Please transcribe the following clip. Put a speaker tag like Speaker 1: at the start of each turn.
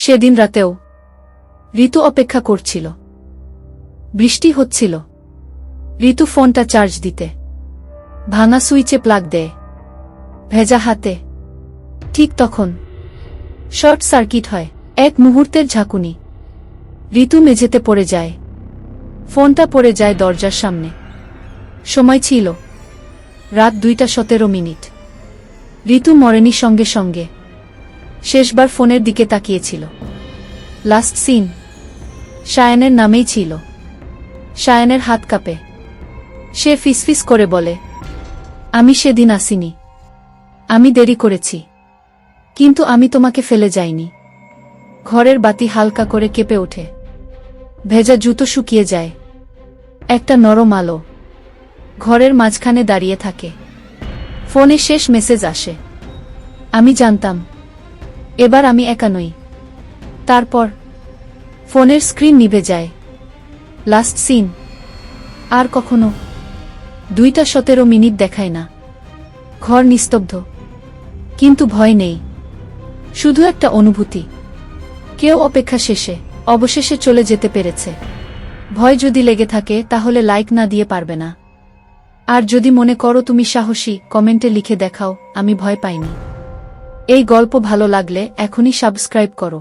Speaker 1: সেদিন রাতেও ঋতু অপেক্ষা করছিল। বৃষ্টি হচ্ছিল। ঋতু ফোনটা চার্জ দিতে। ভাঙা সুইচে প্লাগ দেয়। ভেজা হাতে। ঠিক তখন শর্ট সার্কিট হয়, এক মুহূর্তের ঝাঁকুনি। ঋতু মেঝেতে পড়ে যায়। ফোনটা পড়ে যায় দরজার সামনে। সময় ছিল রাত দুইটা সতেরো মিনিট। ঋতু মরেনি সঙ্গে সঙ্গে। শেষবার ফোনের দিকে তাকিয়েছিল। লাস্ট সিন সায়ানের নামেই ছিল। সায়ানের হাত কাঁপে। সে ফিসফিস করে বলে, আমি সেদিন আসিনি। আমি দেরি করেছি। কিন্তু আমি তোমাকে ফেলে যাইনি। ঘরের বাতি হালকা করে কেঁপে ওঠে। ভেজা জুতো শুকিয়ে যায়। একটা নরম আলো ঘরের মাঝখানে দাঁড়িয়ে থাকে। ফোনে শেষ মেসেজ আসে। আমি জানতাম এবার আমি একা নই। তারপর, ফোনের স্ক্রিন নিভে যায়। Last scene. আর কখনো দুইটা সতেরো মিনিট দেখায় না। ঘর নিস্তব্ধ। কিন্তু ভয় নেই। শুধু একটা অনুভূতি। কেউ অপেক্ষা শেষে, অবশেষে চলে যেতে পেরেছে। ভয় যদি লেগে থাকে, তাহলে লাইক না দিয়ে পারবে না। আর যদি মনে করো তুমি সাহসী, কমেন্টে লিখে দেখাও, আমি ভয় পাইনি। এই গল্প ভালো লাগলে এখনই সাবস্ক্রাইব করো।